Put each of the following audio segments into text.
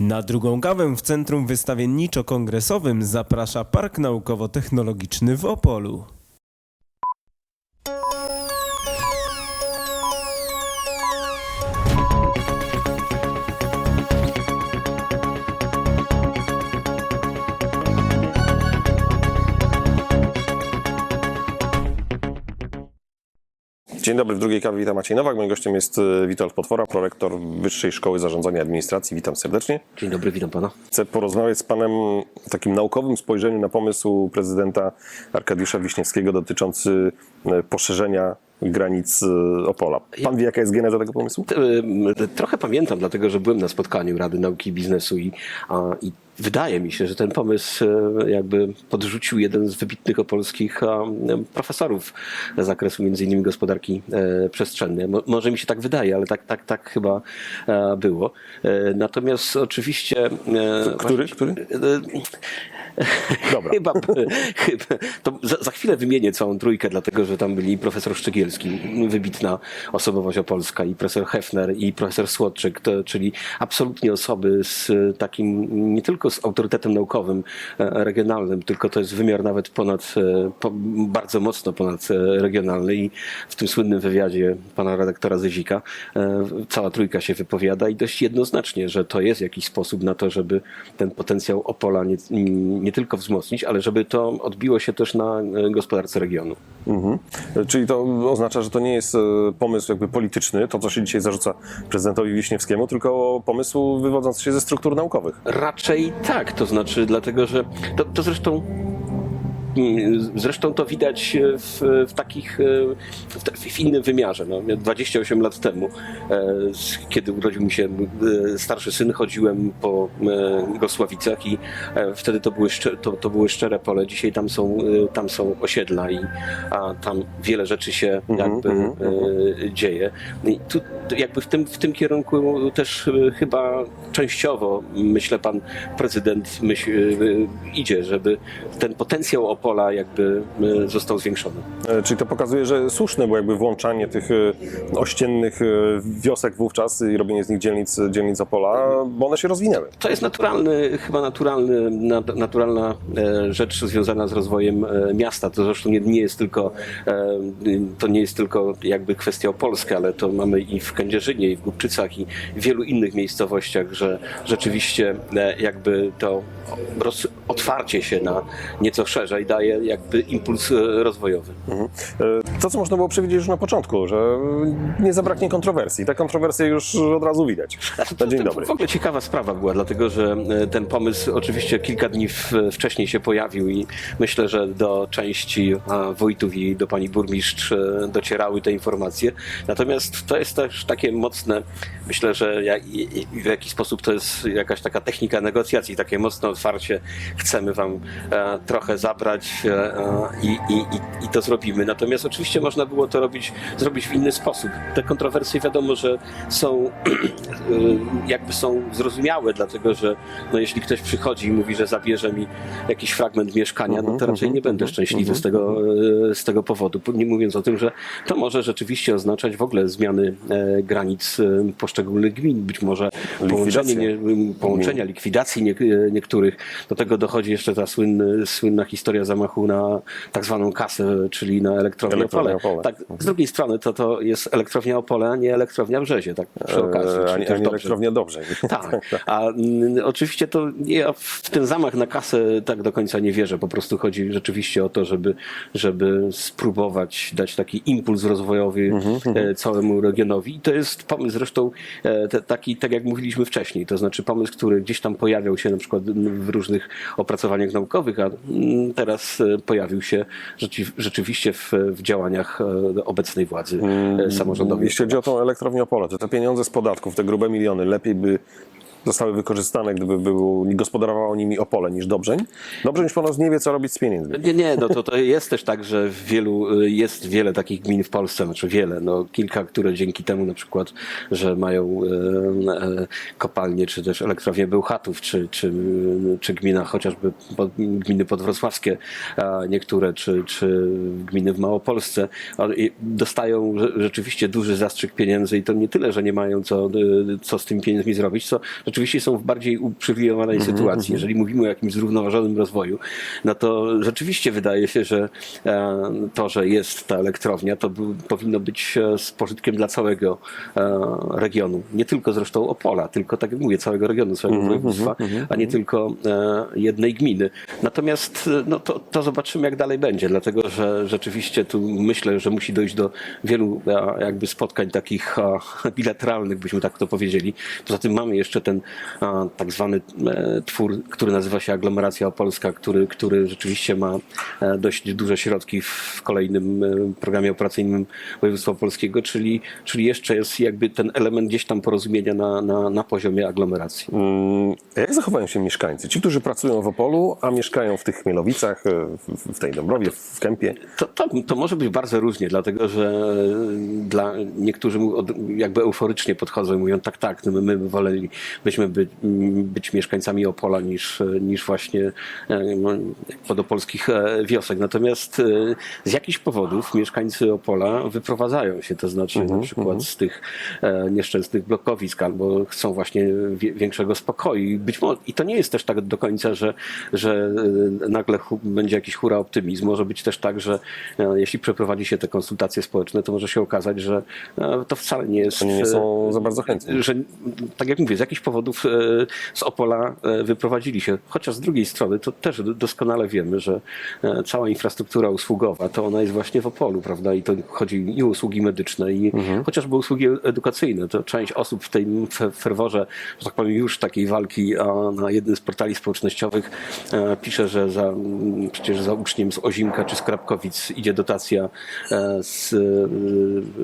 Na drugą kawę w Centrum Wystawienniczo-Kongresowym zaprasza Park Naukowo-Technologiczny w Opolu. Dzień dobry, w drugiej kawie witam Maciej Nowak. Moim gościem jest e, Witold Potwora, prorektor Wyższej Szkoły Zarządzania i Administracji. Witam serdecznie. Dzień dobry, witam pana. Chcę porozmawiać z panem o takim naukowym spojrzeniu na pomysł prezydenta Arkadiusza Wiśniewskiego dotyczący e, poszerzenia granic e, Opola. Pan wie, jaka jest geneza tego pomysłu? Trochę pamiętam, dlatego że byłem na spotkaniu Rady Nauki i Biznesu i, i wydaje mi się, że ten pomysł e, jakby podrzucił jeden z wybitnych opolskich a, profesorów z zakresu między innymi gospodarki e, przestrzennej. Mo, może mi się tak wydaje, ale tak, tak, tak chyba e, było. E, Natomiast oczywiście... e, Który? właśnie- Który? Dobra. Chyba, chyba to za, za chwilę wymienię całą trójkę, dlatego że tam byli profesor Szczegielski, wybitna osobowość opolska, i profesor Hefner, i profesor Słodczyk, to, czyli absolutnie osoby z takim, nie tylko z autorytetem naukowym e, regionalnym, tylko to jest wymiar nawet ponad, e, bardzo mocno ponad e, regionalny i w tym słynnym wywiadzie pana redaktora Zezika e, cała trójka się wypowiada i dość jednoznacznie, że to jest jakiś sposób na to, żeby ten potencjał Opola nie, nie tylko wzmocnić, ale żeby to odbiło się też na e, gospodarce regionu. Mhm. Czyli to oznacza, że to nie jest e, pomysł jakby polityczny, to co się dzisiaj zarzuca prezydentowi Wiśniewskiemu, tylko pomysł wywodzący się ze struktur naukowych. Raczej tak, to znaczy dlatego, że to, to zresztą Zresztą to widać w, w takich, e, w, w innym wymiarze. No, ja 28 lat temu, e, kiedy urodził mi się e, starszy syn, chodziłem po Gosławicach i wtedy to były, szcze- to, to były szczere pole. Dzisiaj tam są, tam są osiedla i a tam wiele rzeczy się jakby mhm, e, dzieje. I tu jakby w tym, w tym kierunku też chyba częściowo, myślę, pan prezydent myśl, idzie, żeby ten potencjał Opola jakby e, został zwiększony. E, Czyli to pokazuje, że słuszne było jakby włączanie tych e, ościennych e, wiosek wówczas i robienie z nich dzielnic, dzielnic Opola, bo one się rozwinęły. To jest naturalny, chyba naturalny, nat- naturalna e, rzecz związana z rozwojem e, miasta. To zresztą nie, nie jest tylko, to nie jest tylko jakby kwestia opolska, ale to mamy i w Kędzierzynie, i w Głubczycach, i w wielu innych miejscowościach, że rzeczywiście jakby to otwarcie się na nieco szerzej daje jakby impuls e, rozwojowy. Mhm. E, To, co można było przewidzieć już na początku, że nie zabraknie kontrowersji. Te kontrowersje już od razu widać. Na dzień to, dobry. W ogóle ciekawa sprawa była, dlatego że e, ten pomysł oczywiście kilka dni wcześniej się pojawił i myślę, że do części wójtów i do pani burmistrz docierały te informacje. Natomiast to jest też takie mocne, myślę, że w jakiś sposób to jest jakaś taka technika negocjacji, takie mocne otwarcie. Chcemy wam trochę zabrać e, e, i, i, i, i to zrobimy. Natomiast oczywiście można było to robić, zrobić w inny sposób. Te kontrowersje wiadomo, że są y, jakby są zrozumiałe, dlatego że no, jeśli ktoś przychodzi i mówi, że zabierze mi jakiś fragment mieszkania, no to raczej nie będę szczęśliwy z tego, y, z tego powodu. Nie mówiąc o tym, że to może rzeczywiście oznaczać w ogóle zmiany e, granic e, poszczególnych gmin, być może połączenie, nie, połączenia, likwidacji nie, niektórych. Do tego dochodzi jeszcze ta słynny, słynna historia zamachu na tak zwaną kasę, czyli na elektrownię Elektrownię Opole. Opole. Tak, z drugiej strony to, to jest elektrownia Opole, a nie elektrownia Brzezie, tak przy okazji. E, czyli A nie, a nie elektrownia dobrze. Tak, a mm, oczywiście to ja w ten zamach na kasę tak do końca nie wierzę. Po prostu chodzi rzeczywiście o to, żeby, żeby spróbować dać taki impuls rozwojowy Mhm, e, całemu regionowi. I to jest pomysł zresztą e, te, taki, tak jak mówiliśmy wcześniej, to znaczy pomysł, który gdzieś tam pojawiał się na przykład w różnych opracowaniach naukowych, a mm, teraz e, pojawił się rzeczywiście w, w działaniach e, obecnej władzy e, samorządowej. Jeśli chodzi o tą elektrownię Opole, to te pieniądze z podatków, te grube miliony, lepiej by zostały wykorzystane, gdyby był, gospodarowało nimi Opole niż Dobrzeń. Dobrzeń już ponoć nie wie, co robić z pieniędzmi. Nie, nie, no to, to jest też tak, że w wielu, y, jest wiele takich gmin w Polsce, znaczy wiele, no kilka, które dzięki temu na przykład, że mają e, e, kopalnie, czy też elektrownię Bełchatów, czy, czy, czy gmina chociażby pod, gminy podwrocławskie, niektóre, czy, czy gminy w Małopolsce, dostają rze- rzeczywiście duży zastrzyk pieniędzy i to nie tyle, że nie mają co, y, co z tymi pieniędzmi zrobić, co rzeczywiście są w bardziej uprzywilejowanej Mhm, sytuacji. Jeżeli mówimy o jakimś zrównoważonym rozwoju, no to rzeczywiście wydaje się, że e, to, że jest ta elektrownia, to był, powinno być e, z pożytkiem dla całego e, regionu. Nie tylko zresztą Opola, tylko tak jak mówię, całego regionu, całego Mhm, województwa, a nie tylko jednej gminy. Natomiast no to, to zobaczymy, jak dalej będzie, dlatego że rzeczywiście tu myślę, że musi dojść do wielu jakby spotkań takich bilateralnych, byśmy tak to powiedzieli. Poza tym mamy jeszcze ten tak zwany e, twór, który nazywa się Aglomeracja Opolska, który, który rzeczywiście ma e, dość duże środki w kolejnym e, programie operacyjnym województwa polskiego, czyli, czyli jeszcze jest jakby ten element gdzieś tam porozumienia na, na, na poziomie aglomeracji. Mm, a Jak zachowają się mieszkańcy? Ci, którzy pracują w Opolu, a mieszkają w tych Chmielowicach, w, w tej Dąbrowie, w Kępie. To, to, to może być bardzo różnie, dlatego że dla niektórzy jakby euforycznie podchodzą i mówią tak, tak, no my, my wolelibyśmy być, być mieszkańcami Opola niż, niż właśnie e, no, podopolskich e, wiosek. Natomiast e, z jakichś powodów mieszkańcy Opola wyprowadzają się, to znaczy na przykład z tych nieszczęsnych blokowisk albo chcą właśnie większego spokoju. I Być może, I to nie jest też tak do końca, że, że nagle będzie jakiś hura optymizm. Może być też tak, że jeśli przeprowadzi się te konsultacje społeczne, to może się okazać, że to wcale nie jest... Oni nie są za bardzo chętni. że tak jak mówię, z jakichś powodów e, z Opola e, wyprowadzili się. Chociaż z drugiej strony to też doskonale wiemy, że e, cała infrastruktura usługowa to ona jest właśnie w Opolu, prawda? I to chodzi i o usługi medyczne, i chociażby usługi edukacyjne. To część osób w tej fe- ferworze, że tak powiem, już takiej walki na jednym z portali społecznościowych pisze, że za, m, przecież za uczniem z Ozimka czy z Krapkowic idzie dotacja z,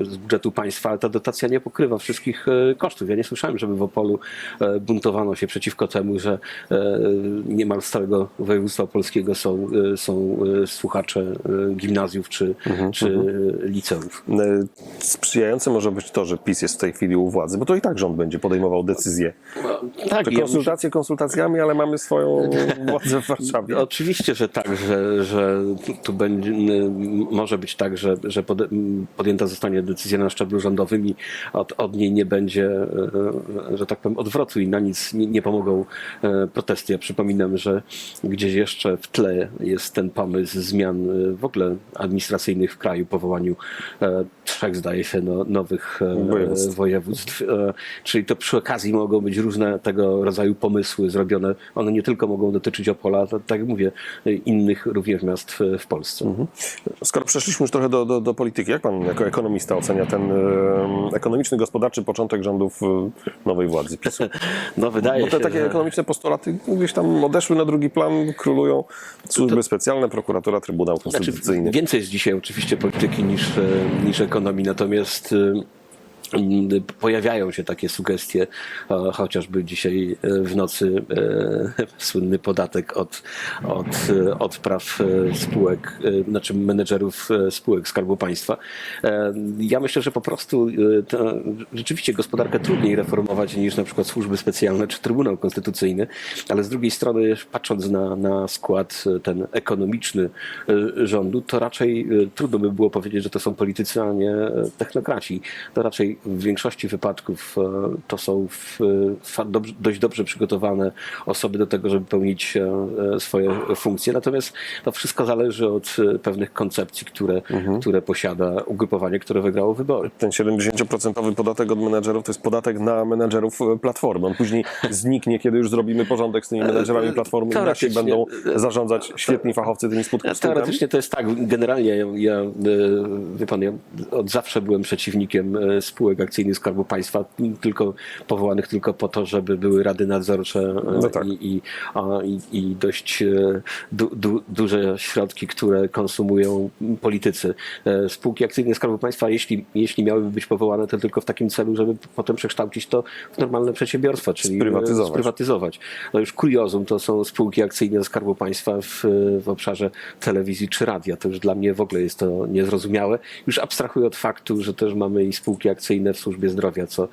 z budżetu państwa, ale ta dotacja nie pokrywa wszystkich kosztów. Ja nie słyszałem, żeby w Opolu buntowano się przeciwko temu, że e, niemal z całego województwa polskiego są, e, są e, słuchacze gimnazjów czy, czy liceów. E, Sprzyjające może być to, że PiS jest w tej chwili u władzy, bo to i tak rząd będzie podejmował decyzje. Tak, To ja konsultacje konsultacjami, ale mamy swoją władzę w Warszawie. Oczywiście, że tak, że, że tu będzie, może być tak, że, że podjęta zostanie decyzja na szczeblu rządowym i od, od niej nie będzie, że tak powiem, odwrotu i na nic nie, nie pomogą e, protesty. Ja przypominam, że gdzieś jeszcze w tle jest ten pomysł zmian e, w ogóle administracyjnych w kraju, powołaniu e, trzech, zdaje się, no, nowych Województw. województw. Czyli to przy okazji mogą być różne tego rodzaju pomysły zrobione. One nie tylko mogą dotyczyć Opola, to, tak jak mówię, innych również miast w, Polsce. Skoro przeszliśmy już trochę do, do, do polityki, jak pan jako ekonomista ocenia ten ekonomiczny, gospodarczy początek rządów nowej władzy PiSu? No wydaje Bo te się, takie że... ekonomiczne postulaty gdzieś tam odeszły na drugi plan, królują służby specjalne, prokuratura, Trybunał Znaczy, Konstytucyjny. więcej jest dzisiaj oczywiście polityki niż, e, niż ekonomii, natomiast e, pojawiają się takie sugestie, e, chociażby dzisiaj e, w nocy e, słynny podatek od, od odpraw e, spółek, znaczy menedżerów spółek Skarbu Państwa. Ja myślę, że po prostu to, rzeczywiście gospodarkę trudniej reformować niż na przykład służby specjalne czy Trybunał Konstytucyjny, ale z drugiej strony patrząc na, na skład ten ekonomiczny rządu, to raczej trudno by było powiedzieć, że to są politycy, a nie technokraci. To raczej w większości wypadków e, to są dobrze, dość dobrze przygotowane osoby do tego, żeby pełnić e, e, swoje funkcje. Natomiast to wszystko zależy od e, pewnych koncepcji, które, które posiada ugrupowanie, które wygrało wybory. Ten 70% podatek od menedżerów to jest podatek na menedżerów e, Platformy. On później zniknie, kiedy już zrobimy porządek z tymi menedżerami Platformy i nasi będą zarządzać świetni fachowcy tymi spółkami. Teoretycznie to jest tak. Generalnie ja, ja e, wie pan, ja od zawsze byłem przeciwnikiem e, spółek akcyjnych Skarbu Państwa, tylko powołanych tylko po to, żeby były rady nadzorcze e, No tak. i, i, a, i, i dość e, du, du, duże środki, które konsumują politycy. E, Spółki akcyjne Skarbu Państwa, jeśli, jeśli miałyby być powołane, to tylko w takim celu, żeby potem przekształcić to w normalne przedsiębiorstwa, czyli Sprywatyzować. sprywatyzować. No już kuriozum to są spółki akcyjne Skarbu Państwa w, w obszarze telewizji czy radia. To już dla mnie w ogóle jest to niezrozumiałe. Już abstrahuję od faktu, że też mamy i spółki akcyjne w służbie zdrowia, co e,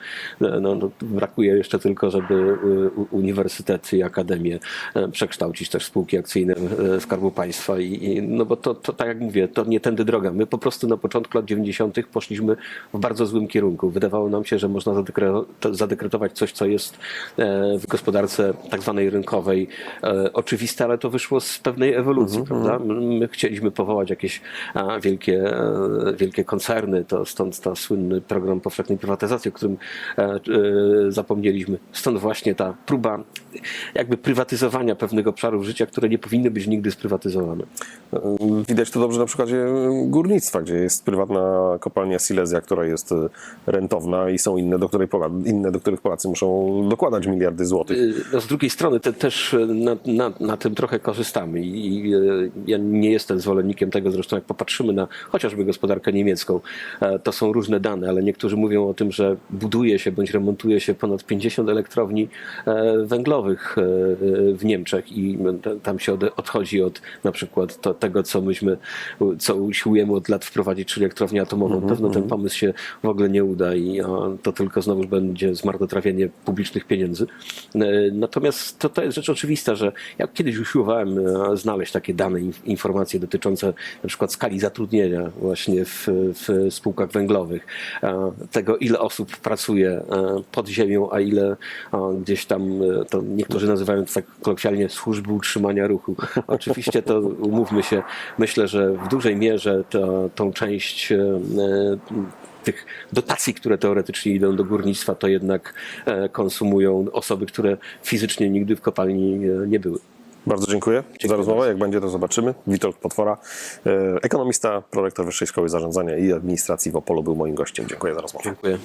no, no, brakuje jeszcze tylko, żeby u- uniwersytety i akademie e, przekształcić też w spółki akcyjne e, Skarbu Państwa. I, i, no bo to, to, tak jak mówię, to nie tędy droga. My po prostu na początku lat 90. poszliśmy w bardzo złym kierunku. Wydawało nam się, że można zadekre- to- zadekretować coś, co jest e, w gospodarce tak zwanej rynkowej oczywiste, ale to wyszło z pewnej ewolucji, prawda? My chcieliśmy powołać jakieś wielkie, wielkie koncerny, to stąd ta słynny program powszechnej prywatyzacji, o którym e, e, zapomnieliśmy. Stąd właśnie ta próba jakby prywatyzowania pewnych obszarów życia, które nie powinny być nigdy sprywatyzowane. Widać to dobrze na przykładzie górnictwa, gdzie jest prywatna kopalnia Silesia, która jest e, rentowna i są inne, do, której inne, do których Polacy muszą dokładać miliardy złotych. Y, No z drugiej strony te, też y, na, na, na tym trochę korzystamy i, ja nie jestem zwolennikiem tego, zresztą jak popatrzymy na chociażby gospodarkę niemiecką, e, to są różne dane, ale niektórzy mówią o tym, że buduje się bądź remontuje się ponad 50 elektrowni e, węglowych e, e, w Niemczech i tam się odchodzi od na przykład to, tego, co myśmy, co usiłujemy od lat wprowadzić, czyli elektrownię atomową. Pewno ten pomysł się w ogóle nie uda i to tylko znowu będzie zmarnotrawienie publicznych pieniędzy. E, Natomiast to, to jest rzecz oczywista, że ja kiedyś usiłowałem znaleźć takie dane, inf- informacje dotyczące na przykład skali zatrudnienia właśnie w, w spółkach węglowych, tego ile osób pracuje pod ziemią, a ile gdzieś tam, to niektórzy nazywają to tak kolokwialnie służby utrzymania ruchu. Oczywiście to umówmy się, myślę, że w dużej mierze to, tą część e, tych dotacji, które teoretycznie idą do górnictwa, to jednak e, konsumują osoby, które fizycznie nigdy w kopalni nie były. Bardzo dziękuję, za rozmowę. Jak będzie, to zobaczymy. Witold Potwora, e, ekonomista, prorektor Wyższej Szkoły Zarządzania i Administracji w Opolu był moim gościem. Dziękuję za rozmowę. Dziękuję.